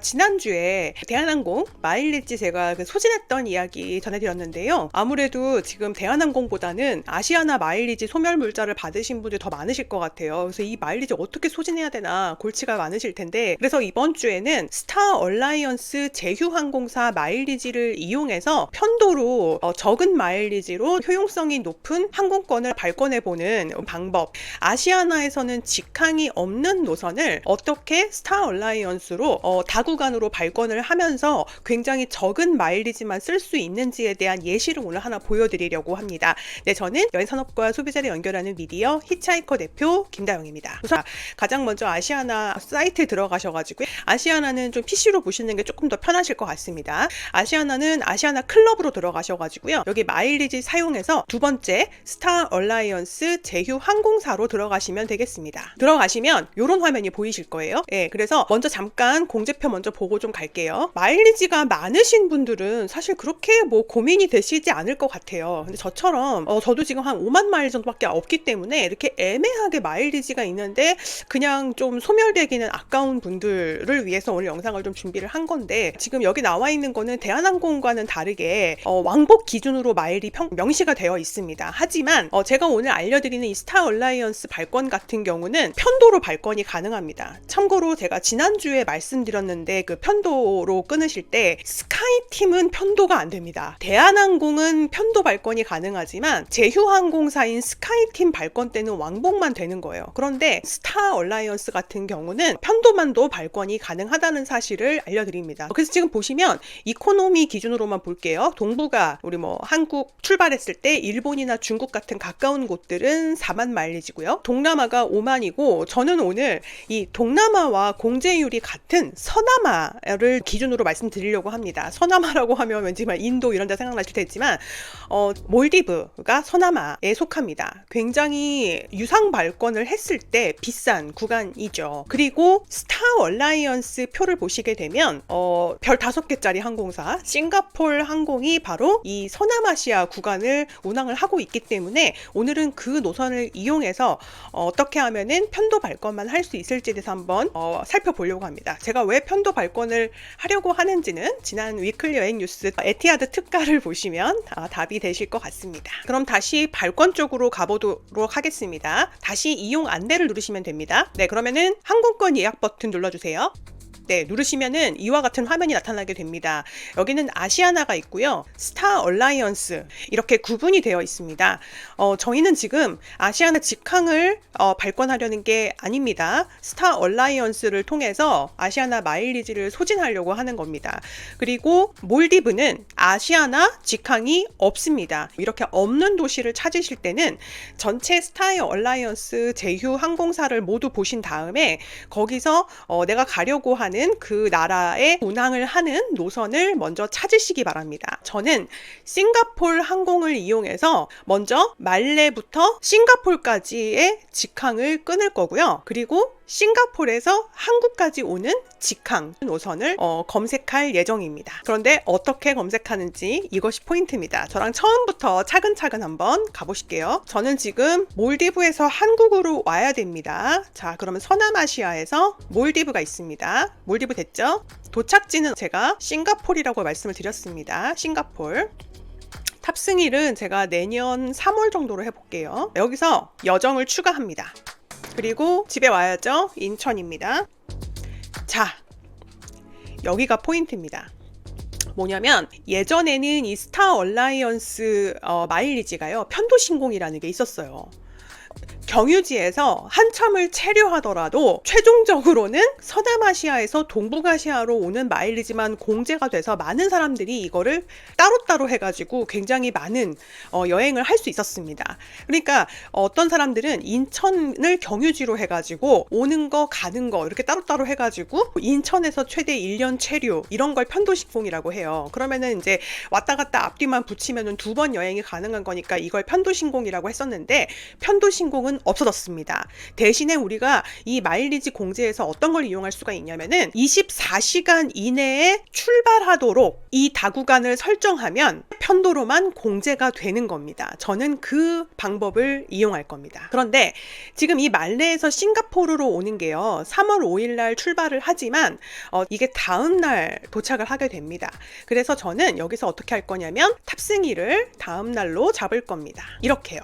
지난주에 대한항공 마일리지 제가 그 소진했던 이야기 전해드렸는데요. 아무래도 지금 대한항공보다는 아시아나 마일리지 소멸 물자를 받으신 분들이 더 많으실 것 같아요. 그래서 이 마일리지 어떻게 소진해야 되나 골치가 많으실 텐데 그래서 이번 주에는 스타 얼라이언스 제휴항공사 마일리지를 이용해서 편도로 어, 적은 마일리지로 효용성이 높은 항공권을 발권해보는 방법 아시아나에서는 직항이 없는 노선을 어떻게 스타 얼라이언스로 어, 다 구간으로 발권을 하면서 굉장히 적은 마일리지만 쓸 수 있는지에 대한 예시를 오늘 하나 보여드리려고 합니다. 네, 저는 여행산업과 소비자를 연결하는 미디어 히치하이커 대표 김다영입니다. 우선 가장 먼저 아시아나 사이트에 들어가셔가지고 아시아나는 좀 PC로 보시는 게 조금 더 편하실 것 같습니다. 아시아나는 아시아나 클럽으로 들어가셔가지고요. 여기 마일리지 사용해서 두 번째 스타 얼라이언스 제휴 항공사로 들어가시면 되겠습니다. 들어가시면 이런 화면이 보이실 거예요. 예, 그래서 먼저 잠깐 공제표 먼저 보고 좀 갈게요. 마일리지가 많으신 분들은 사실 그렇게 뭐 고민이 되시지 않을 것 같아요. 근데 저처럼 어, 저도 지금 한 5만 마일 정도밖에 없기 때문에 이렇게 애매하게 마일리지가 있는데 그냥 좀 소멸되기는 아까운 분들을 위해서 오늘 영상을 좀 준비를 한 건데 지금 여기 나와 있는 거는 대한항공과는 다르게 어, 왕복 기준으로 마일이 평- 명시가 되어 있습니다. 하지만 어, 제가 오늘 알려드리는 이 스타 얼라이언스 발권 같은 경우는 편도로 발권이 가능합니다. 참고로 제가 지난주에 말씀드렸는데 그 편도로 끊으실 때 스카이팀은 편도가 안 됩니다. 대한항공은 편도 발권이 가능하지만 제휴항공사인 스카이팀 발권 때는 왕복만 되는 거예요. 그런데 스타 얼라이언스 같은 경우는 편도만도 발권이 가능하다는 사실을 알려드립니다. 그래서 지금 보시면 이코노미 기준으로만 볼게요. 동부가 우리 뭐 한국 출발했을 때 일본이나 중국 같은 가까운 곳들은 4만 마일리지고요. 동남아가 5만이고 저는 오늘 이 동남아와 공제율이 같은 서남 아를 기준으로 말씀드리려고 합니다. 서남아라고 하면 왠지 막 인도 이런 데 생각나실 테지만 어, 몰디브가 서남아에 속합니다. 굉장히 유상 발권을 했을 때 비싼 구간이죠. 그리고 스타 얼라이언스 표를 보시게 되면 어, 별 다섯 개짜리 항공사 싱가폴 항공이 바로 이 서남아시아 구간을 운항을 하고 있기 때문에 오늘은 그 노선을 이용해서 어, 어떻게 하면은 편도 발권만 할 수 있을지에 대해서 한번 어, 살펴보려고 합니다. 제가 왜 편도 발권을 하려고 하는지는 지난 위클리 여행 뉴스 에티하드 특가를 보시면 아, 답이 되실 것 같습니다. 그럼 다시 발권 쪽으로 가보도록 하겠습니다. 다시 이용 안내를 누르시면 됩니다. 네, 그러면은 항공권 예약 버튼 눌러주세요. 네, 누르시면은 이와 같은 화면이 나타나게 됩니다. 여기는 아시아나가 있고요. 스타 얼라이언스 이렇게 구분이 되어 있습니다. 어, 저희는 지금 아시아나 직항을 어, 발권하려는 게 아닙니다. 스타 얼라이언스를 통해서 아시아나 마일리지를 소진하려고 하는 겁니다. 그리고 몰디브는 아시아나 직항이 없습니다. 이렇게 없는 도시를 찾으실 때는 전체 스타 얼라이언스 제휴 항공사를 모두 보신 다음에 거기서 어, 내가 가려고 하는 그 나라에 운항을 하는 노선을 먼저 찾으시기 바랍니다. 저는 싱가폴 항공을 이용해서 먼저 말레부터 싱가폴까지의 직항을 끊을 거고요. 그리고 싱가폴에서 한국까지 오는 직항 노선을 어, 검색할 예정입니다. 그런데 어떻게 검색하는지 이것이 포인트입니다. 저랑 처음부터 차근차근 한번 가보실게요. 저는 지금 몰디브에서 한국으로 와야 됩니다. 자, 그러면 서남아시아에서 몰디브가 있습니다. 몰디브 됐죠? 도착지는 제가 싱가폴이라고 말씀을 드렸습니다. 싱가폴. 탑승일은 제가 내년 3월 정도로 해볼게요. 여기서 여정을 추가합니다. 그리고 집에 와야죠. 인천입니다. 자, 여기가 포인트입니다. 뭐냐면 예전에는 이 스타 얼라이언스 어, 마일리지가요 편도 신공이라는 게 있었어요. 경유지에서 한참을 체류하더라도 최종적으로는 서남아시아에서 동북아시아로 오는 마일리지만 공제가 돼서 많은 사람들이 이거를 따로따로 해가지고 굉장히 많은 어, 여행을 할 수 있었습니다. 그러니까 어떤 사람들은 인천을 경유지로 해가지고 오는 거 가는 거 이렇게 따로따로 해가지고 인천에서 최대 1년 체류 이런 걸 편도신공이라고 해요. 그러면은 이제 왔다 갔다 앞뒤만 붙이면은 두 번 여행이 가능한 거니까 이걸 편도신공이라고 했었는데 편도신공은 없어졌습니다. 대신에 우리가 이 마일리지 공제에서 어떤 걸 이용할 수가 있냐면은 24시간 이내에 출발하도록 이 다구간을 설정하면 편도로만 공제가 되는 겁니다. 저는 그 방법을 이용할 겁니다. 그런데 지금 이 말레에서 싱가포르로 오는 게요. 3월 5일 날 출발을 하지만 어, 이게 다음 날 도착을 하게 됩니다. 그래서 저는 여기서 어떻게 할 거냐면 탑승일을 다음 날로 잡을 겁니다. 이렇게요.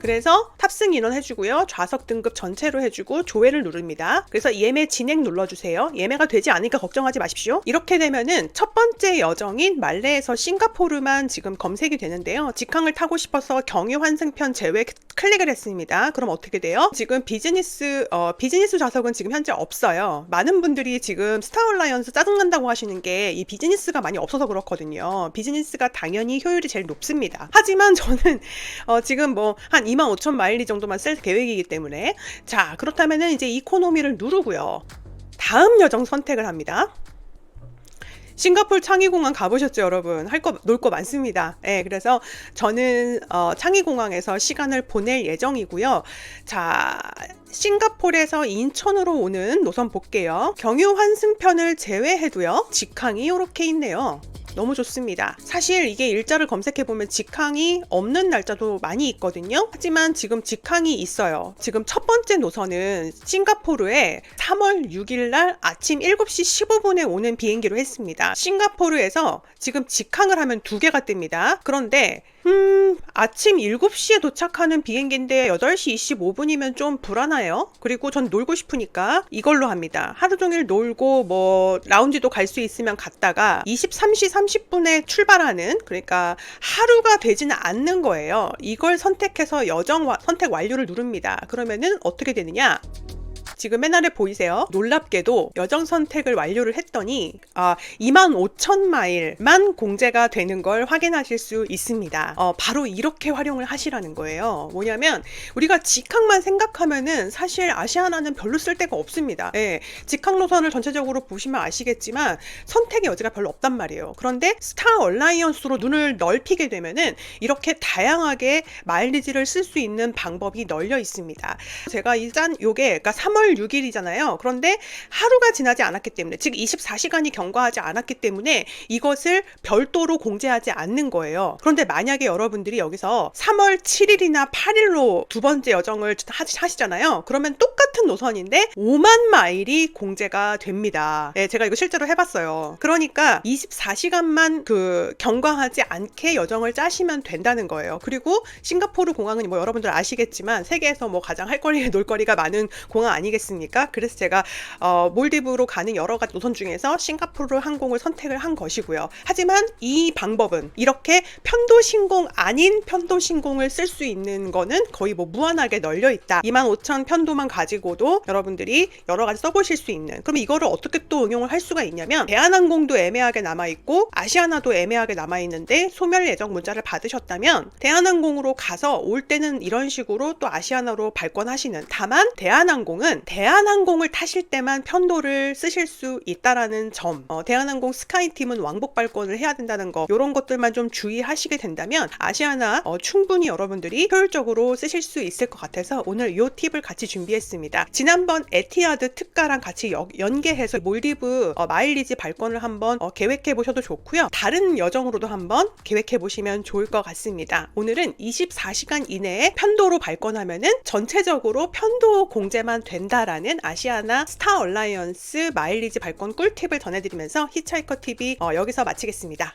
그래서 탑승 인원 해주고요. 좌석 등급 전체로 해주고 조회를 누릅니다. 그래서 예매 진행 눌러주세요. 예매가 되지 않으니까 걱정하지 마십시오. 이렇게 되면은 첫 번째 여정인 말레에서 싱가포르만 지금 검색이 되는데요. 직항을 타고 싶어서 경유 환승편 제외 클릭을 했습니다. 그럼 어떻게 돼요? 지금 비즈니스 어, 비즈니스 좌석은 지금 현재 없어요. 많은 분들이 지금 스타얼라이언스 짜증난다고 하시는 게 이 비즈니스가 많이 없어서 그렇거든요. 비즈니스가 당연히 효율이 제일 높습니다. 하지만 저는 어, 지금 뭐한 2만 5천 마일리 정도만 쓸 계획이기 때문에 자 그렇다면은 이제 이코노미를 누르고요. 다음 여정 선택을 합니다. 싱가폴 창의공항 가보셨죠, 여러분? 할 거, 놀 거 많습니다. 예, 그래서 저는, 어, 창의공항에서 시간을 보낼 예정이고요. 자, 싱가폴에서 인천으로 오는 노선 볼게요. 경유 환승편을 제외해도요, 직항이 이렇게 있네요. 너무 좋습니다. 사실 이게 일자를 검색해 보면 직항이 없는 날짜도 많이 있거든요. 하지만 지금 직항이 있어요. 지금 첫 번째 노선은 싱가포르에 3월 6일 날 아침 7시 15분에 오는 비행기로 했습니다. 싱가포르에서 지금 직항을 하면 두 개가 뜹니다. 그런데 음, 아침 7시에 도착하는 비행기인데 8시 25분이면 좀 불안해요. 그리고 전 놀고 싶으니까 이걸로 합니다. 하루 종일 놀고 뭐 라운지도 갈 수 있으면 갔다가 23시 30분에 출발하는 그러니까 하루가 되지는 않는 거예요. 이걸 선택해서 여정 와- 선택 완료를 누릅니다. 그러면은 어떻게 되느냐? 지금 맨 아래 보이세요? 놀랍게도 여정 선택을 완료를 했더니 아, 2만 5천 마일만 공제가 되는 걸 확인하실 수 있습니다. 어, 바로 이렇게 활용을 하시라는 거예요. 뭐냐면 우리가 직항만 생각하면은 사실 아시아나는 별로 쓸 데가 없습니다. 예, 직항 노선을 전체적으로 보시면 아시겠지만 선택의 여지가 별로 없단 말이에요. 그런데 스타 얼라이언스로 눈을 넓히게 되면은 이렇게 다양하게 마일리지를 쓸 수 있는 방법이 널려 있습니다. 제가 이짠 요게 그러니까 3월 6일이잖아요. 그런데 하루가 지나지 않았기 때문에 즉 24시간이 경과하지 않았기 때문에 이것을 별도로 공제하지 않는 거예요. 그런데 만약에 여러분들이 여기서 3월 7일이나 8일로 두 번째 여정을 하- 하시잖아요. 그러면 똑같 은 노선인데 5만 마일이 공제가 됩니다. 네, 제가 이거 실제로 해봤어요. 그러니까 24시간만 그 경과하지 않게 여정을 짜시면 된다는 거예요. 그리고 싱가포르 공항은 뭐 여러분들 아시겠지만 세계에서 뭐 가장 할 거리 놀 거리가 많은 공항 아니겠습니까? 그래서 제가 어, 몰디브로 가는 여러 가지 노선 중에서 싱가포르 항공을 선택을 한 것이고요. 하지만 이 방법은 이렇게 편도 신공 아닌 편도 신공을 쓸 수 있는 거는 거의 뭐 무한하게 널려 있다. 25,000 편도만 가지고 도 여러분들이 여러 가지 써보실 수 있는. 그럼 이거를 어떻게 또 응용을 할 수가 있냐면 대한항공도 애매하게 남아 있고 아시아나도 애매하게 남아 있는데 소멸 예정 문자를 받으셨다면 대한항공으로 가서 올 때는 이런 식으로 또 아시아나로 발권하시는. 다만 대한항공은 대한항공을 타실 때만 편도를 쓰실 수 있다라는 점. 어, 대한항공 스카이팀은 왕복 발권을 해야 된다는 거. 이런 것들만 좀 주의하시게 된다면 아시아나 어, 충분히 여러분들이 효율적으로 쓰실 수 있을 것 같아서 오늘 이 팁을 같이 준비했 습니다. 지난번 에티아드 특가랑 같이 여- 연계해서 몰디브 어, 마일리지 발권을 한번 어, 계획해 보셔도 좋고요. 다른 여정으로도 한번 계획해 보시면 좋을 것 같습니다. 오늘은 24시간 이내에 편도로 발권하면은 전체적으로 편도 공제만 된다라는 아시아나 스타 얼라이언스 마일리지 발권 꿀팁을 전해드리면서 히치하이커 TV 어, 여기서 마치겠습니다.